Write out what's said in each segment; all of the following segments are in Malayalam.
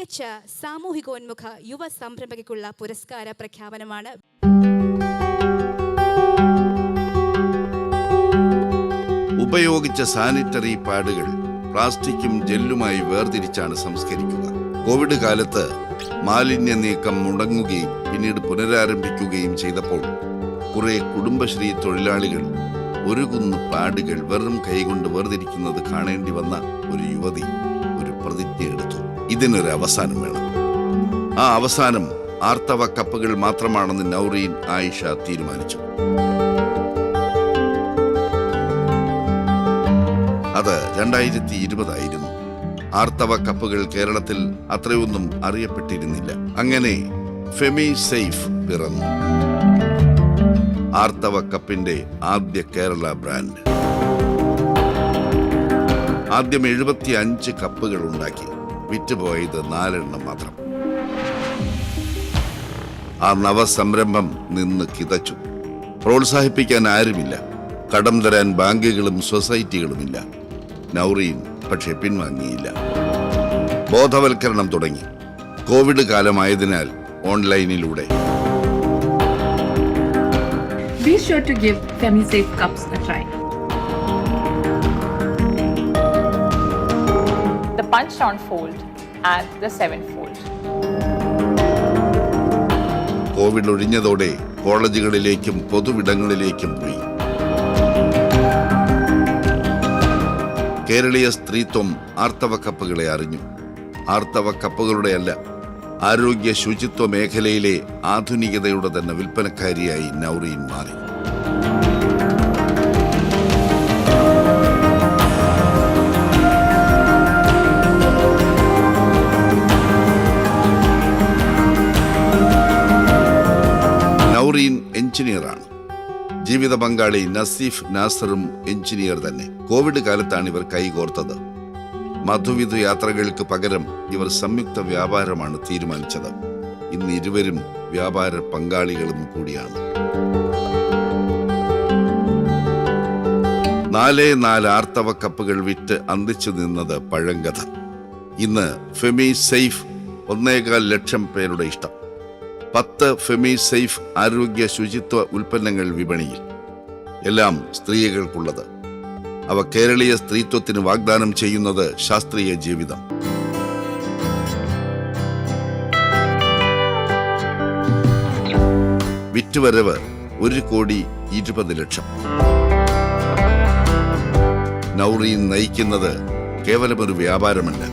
മികച്ച സാമൂഹികോന്മുഖ യുവ സംരംഭകയ്ക്കുള്ള പുരസ്കാര പ്രഖ്യാപനമാണ്. ഉപയോഗിച്ച സാനിറ്ററി പാഡുകൾ പ്ലാസ്റ്റിക്കും ജെല്ലുമായി വേർതിരിച്ചാണ് സംസ്കരിക്കുക. കോവിഡ് കാലത്ത് മാലിന്യ നീക്കം മുടങ്ങുകയും പിന്നീട് പുനരാരംഭിക്കുകയും ചെയ്തപ്പോൾ കുറെ കുടുംബശ്രീ തൊഴിലാളികൾ ഒരു കുന്ന് പാഡുകൾ വെറും കൈകൊണ്ട് വേർതിരിക്കുന്നത് കാണേണ്ടി വന്ന ഒരു യുവതി ഒരു പ്രതിജ്ഞ എടുത്തു ഇതിനൊരു അവസാനം വേണം. ആ അവസാനം ആർത്തവ കപ്പുകൾ മാത്രമാണെന്ന് നൗറീൻ ആയിഷ തീരുമാനിച്ചു. അത് രണ്ടായിരത്തി ഇരുപതായിരുന്നു ആർത്തവ കപ്പുകൾ കേരളത്തിൽ അത്രയൊന്നും അറിയപ്പെട്ടിരുന്നില്ല. അങ്ങനെ ഫെമി സേഫ് പിറന്നു. ആർത്തവ കപ്പിന്റെ ആദ്യ കേരള ബ്രാൻഡ്. ആദ്യം എഴുപത്തി അഞ്ച് കപ്പുകൾ ഉണ്ടാക്കി. വിറ്റുപോയത് നാലെണ്ണം മാത്രം. ആ നവസംരംഭം നിന്ന് കിതച്ചു. പ്രോത്സാഹിപ്പിക്കാൻ ആരുമില്ല. കടം തരാൻ ബാങ്കുകളും സൊസൈറ്റികളുമില്ല. നൗറീൻ പക്ഷെ പിൻവാങ്ങിയില്ല. ബോധവൽക്കരണം തുടങ്ങി. കോവിഡ് കാലമായതിനാൽ ഓൺലൈനിലൂടെ. Be sure to give FemiSafe cups a try. The on fold and the seven fold. Covid ഒഴിഞ്ഞതോടെ കോളേജുകളിലേക്കും പൊതുവിടങ്ങളിലേക്കും പോയി. കേരളീയ സ്ത്രീത്വം ആർത്തവ കപ്പുകളെ അറിഞ്ഞു. ആർത്തവ കപ്പുകളുടെയല്ല ആരോഗ്യ ശുചിത്വ മേഖലയിലെ ആധുനികതയുടെ തന്നെ വിൽപ്പനക്കാരിയായി നൗറീൻ മാറി. എഞ്ചിനീയറാണ്. ജീവിത പങ്കാളി നസീഫ് നാസറും എഞ്ചിനീയർ തന്നെ. കോവിഡ് കാലത്താണ് ഇവർ കൈകോർത്തത് മധുവിധു യാത്രകൾക്ക് പകരം ഇവർ സംയുക്ത വ്യാപാരമാണ് തീരുമാനിച്ചത്. ഇന്ന് ഇരുവരും വ്യാപാര പങ്കാളികളും കൂടിയാണ്. നാലേ നാല് ആർത്തവ കപ്പുകൾ വിറ്റ് അന്തിച്ചു നിന്നത് പഴങ്കഥ. ഇന്ന് ഫെമി സെയ്ഫ് ഒന്നേകാൽ ലക്ഷം പേരുടെ ഇഷ്ടം. പത്ത് ഫെമി സേഫ് ആരോഗ്യ ശുചിത്വ ഉൽപ്പന്നങ്ങൾ വിപണിയിൽ. എല്ലാം സ്ത്രീകൾക്കുള്ളത്. അവ കേരളീയ സ്ത്രീത്വത്തിന് വാഗ്ദാനം ചെയ്യുന്നത് ശാസ്ത്രീയ ജീവിതം. വിറ്റുവരവ് ഒരു കോടി ഇരുപത് ലക്ഷം. നൗറീൻ നയിക്കുന്നത് കേവലമൊരു വ്യാപാരമല്ല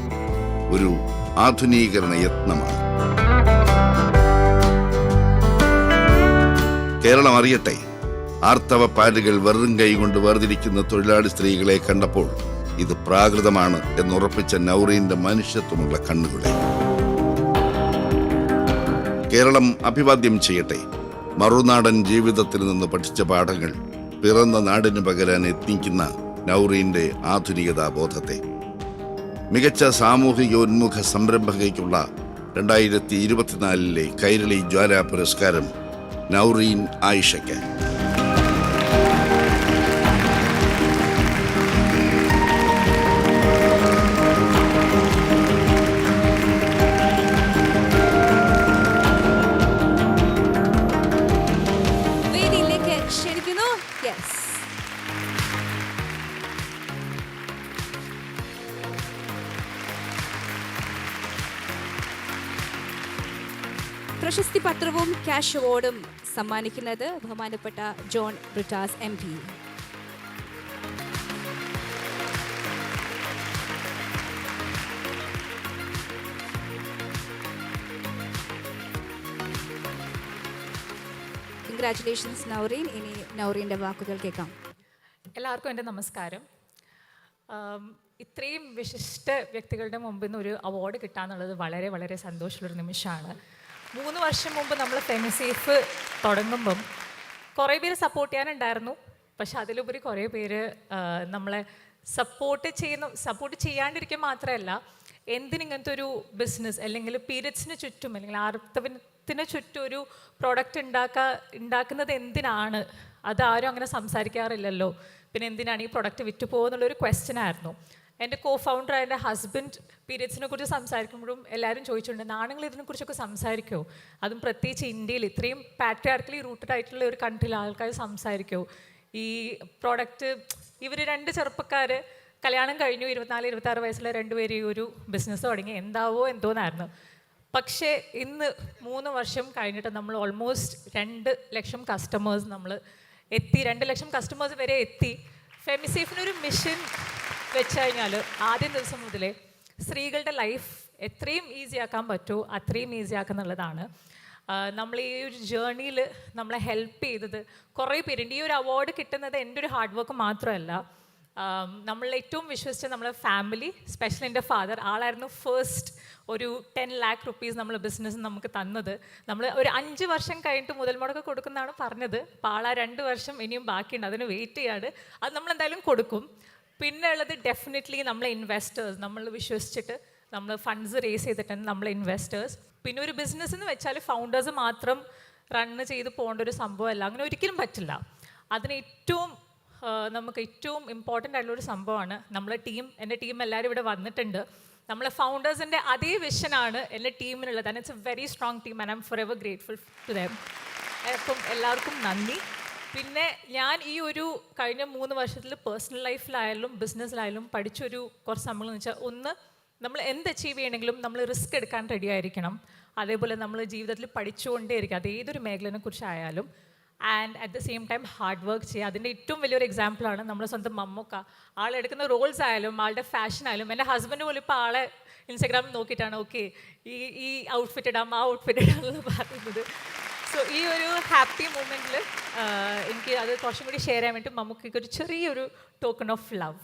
ഒരു ആധുനീകരണ യത്നമാണ്. കേരളം അറിയട്ടെ. ആർത്തവ പാലുകൾ വെറും കൈ കൊണ്ട് വേർതിരിക്കുന്ന തൊഴിലാളി സ്ത്രീകളെ കണ്ടപ്പോൾ ഇത് പ്രാകൃതമാണ് എന്നുറപ്പിച്ച നൗറീന്റെ മനുഷ്യത്വമുള്ള കണ്ണുകളെ. കേരളം അഭിവാദ്യം ചെയ്യട്ടെ. മറുനാടൻ ജീവിതത്തിൽ നിന്ന് പഠിച്ച പാഠങ്ങൾ പിറന്ന നാടിന് പകരാൻ യത്നിക്കുന്ന നൗറീന്റെ ആധുനികതാ ബോധത്തെ മികച്ച സാമൂഹികോന്മുഖ സംരംഭകയ്ക്കുള്ള രണ്ടായിരത്തി ഇരുപത്തിനാലിലെ കൈരളി ജ്വാല പുരസ്കാരം നൗറീൻ ആയിഷയ്ക്ക് പ്രശസ്തി പത്രവും ക്യാഷ് അവാർഡും സമ്മാനിക്കുന്നത് ബഹുമാനപ്പെട്ട John Brittas M P. Congratulations Naureen ഇനി നൗറീന്റെ വാക്കുകൾ കേൾക്കാം. എല്ലാവർക്കും എന്റെ നമസ്കാരം. ഇത്രയും വിശിഷ്ട വ്യക്തികളുടെ മുമ്പിൽ നിന്ന് ഒരു അവാർഡ് കിട്ടാന്നുള്ളത് വളരെ വളരെ സന്തോഷമുള്ളൊരു നിമിഷമാണ്. മൂന്ന് വർഷം മുമ്പ് നമ്മൾ ഫെമിസേഫ് തുടങ്ങുമ്പം കുറേ പേര് സപ്പോർട്ട് ചെയ്യാനുണ്ടായിരുന്നു. പക്ഷെ അതിലുപരി കുറേ പേര് നമ്മളെ സപ്പോർട്ട് ചെയ്യുന്ന സപ്പോർട്ട് ചെയ്യാണ്ടിരിക്കുക മാത്രമല്ല എന്തിനിങ്ങനത്തെ ഒരു ബിസിനസ് അല്ലെങ്കിൽ പീരിയഡ്സിന് ചുറ്റും അല്ലെങ്കിൽ ആർത്തവത്തിന് ചുറ്റും ഒരു പ്രോഡക്റ്റ് ഉണ്ടാക്കാ ഉണ്ടാക്കുന്നത് എന്തിനാണ്? അതാരും അങ്ങനെ സംസാരിക്കാറില്ലല്ലോ. പിന്നെ എന്തിനാണ് ഈ പ്രൊഡക്റ്റ് വിറ്റ് പോകുന്നുള്ളൊരു ക്വസ്റ്റ്യൻ ആയിരുന്നു. എന്റെ കോ ഫൗണ്ടർ എന്റെ ഹസ്ബൻഡ് പീരിയഡ്സിനെ കുറിച്ച് സംസാരിക്കുമ്പോഴും എല്ലാവരും ചോദിച്ചിട്ടുണ്ട് നാണുങ്ങൾ ഇതിനെക്കുറിച്ചൊക്കെ സംസാരിക്കുമോ അതും പ്രത്യേകിച്ച് ഇന്ത്യയിൽ ഇത്രയും പാട്രിയാർക്കലി റൂട്ടഡ് ആയിട്ടുള്ള ഒരു കൺട്രിയിൽ ആൾക്കാർ സംസാരിക്കുമോ ഈ പ്രോഡക്റ്റ് ഇവർ രണ്ട് ചെറുപ്പക്കാർ കല്യാണം കഴിഞ്ഞു ഇരുപത്തിനാല് ഇരുപത്താറ് വയസ്സുള്ള രണ്ടുപേരും ഈ ഒരു ബിസിനസ് തുടങ്ങി. എന്താവോ എന്തോന്നായിരുന്നു. പക്ഷേ ഇന്ന് മൂന്ന് വർഷം കഴിഞ്ഞിട്ട് നമ്മൾ ഓൾമോസ്റ്റ് രണ്ട് ലക്ഷം കസ്റ്റമേഴ്സ് നമ്മൾ എത്തി. രണ്ട് ലക്ഷം കസ്റ്റമേഴ്സ് വരെ എത്തി. ഫെമിസേഫിനൊരു മിഷൻ വെച്ച് കഴിഞ്ഞാൽ ആദ്യം ദിവസം മുതലേ സ്ത്രീകളുടെ ലൈഫ് എത്രയും ഈസിയാക്കാൻ പറ്റുമോ അത്രയും ഈസി നമ്മൾ ഈ ഒരു ജേർണിയിൽ നമ്മളെ ഹെൽപ്പ് ചെയ്തത് കുറേ പേരുണ്ട് ഈ ഒരു അവാർഡ് കിട്ടുന്നത് എന്റെ ഒരു ഹാർഡ് വർക്ക് മാത്രമല്ല. നമ്മൾ ഏറ്റവും വിശ്വസിച്ച നമ്മളെ ഫാമിലി സ്പെഷ്യൽ എന്റെ ഫാദർ ആളായിരുന്നു ഫസ്റ്റ് ഒരു ടെൻ ലാക്ക് റുപ്പീസ് നമ്മൾ ബിസിനസ് നമുക്ക് തന്നത്. നമ്മൾ ഒരു അഞ്ച് വർഷം കഴിഞ്ഞിട്ട് മുതൽ മുടക്ക് കൊടുക്കുന്നതാണ് പറഞ്ഞത്. അപ്പോൾ ആളാ രണ്ട് വർഷം ഇനിയും ബാക്കിയുണ്ട്. അതിന് വെയിറ്റ് ചെയ്യാണ്. അത് നമ്മൾ എന്തായാലും കൊടുക്കും. പിന്നെ ഉള്ളത് ഡെഫിനറ്റ്ലി നമ്മൾ ഇൻവെസ്റ്റേഴ്സ് നമ്മൾ വിശ്വസിച്ചിട്ട് നമ്മൾ ഫണ്ട്സ് റേസ് ചെയ്തിട്ടുണ്ട് നമ്മൾ ഇൻവെസ്റ്റേഴ്സ് പിന്നെ ഒരു ബിസിനസ് എന്ന് വെച്ചാൽ ഫൗണ്ടേഴ്സ് മാത്രം റണ്ണ് ചെയ്ത് പോകേണ്ട ഒരു സംഭവമല്ല. അങ്ങനെ ഒരിക്കലും പറ്റില്ല. അതിന് ഏറ്റവും നമുക്ക് ഏറ്റവും ഇമ്പോർട്ടന്റ് ആയിട്ടുള്ള ഒരു സംഭവമാണ് നമ്മളെ ടീം എന്റെ ടീം എല്ലാവരും ഇവിടെ വന്നിട്ടുണ്ട്. നമ്മളെ ഫൗണ്ടേഴ്സിന്റെ അതേ വിഷനാണ് എന്റെ ടീമിനുള്ളത് and it's a very strong team and I'm forever grateful to them അപ്പം എല്ലാവർക്കും നന്ദി. പിന്നെ ഞാൻ ഈ ഒരു കഴിഞ്ഞ മൂന്ന് വർഷത്തിൽ പേഴ്സണൽ ലൈഫിലായാലും ബിസിനസ്സിലായാലും പഠിച്ചൊരു കുറച്ച് നമ്മൾ എന്ന് വെച്ചാൽ ഒന്ന് നമ്മൾ എന്ത് അച്ചീവ് ചെയ്യണമെങ്കിലും നമ്മൾ റിസ്ക് എടുക്കാൻ റെഡി ആയിരിക്കണം. അതേപോലെ നമ്മൾ ജീവിതത്തിൽ പഠിച്ചുകൊണ്ടേയിരിക്കും അത് ഏതൊരു മേഖലനെ കുറിച്ചായാലും and at the same time hard work ചെയ്യുക. അതിന്റെ ഏറ്റവും വലിയൊരു എക്സാമ്പിളാണ് നമ്മുടെ സ്വന്തം മമ്മൂക്ക. ആളെടുക്കുന്ന റോൾസ് ആയാലും ആളുടെ ഫാഷൻ ആയാലും എന്റെ ഹസ്ബൻഡ് പോലും ഇപ്പോൾ ആളെ ഇൻസ്റ്റാഗ്രാമിൽ നോക്കിയിട്ടാണ് ഓക്കെ ഈ ഈ ഔട്ട്ഫിറ്റ് ഇടാം ആ ഔട്ട്ഫിറ്റ് ഇടാം എന്ന് പറയുന്നത്. സോ ഈ ഒരു ഹാപ്പി മൂമെന്റിൽ എനിക്ക് അത് കുറച്ചും കൂടി ഷെയർ ചെയ്യാൻ വേണ്ടി മമ്മൂക്കൊരു ചെറിയൊരു ടോക്കൺ ഓഫ് ലവ്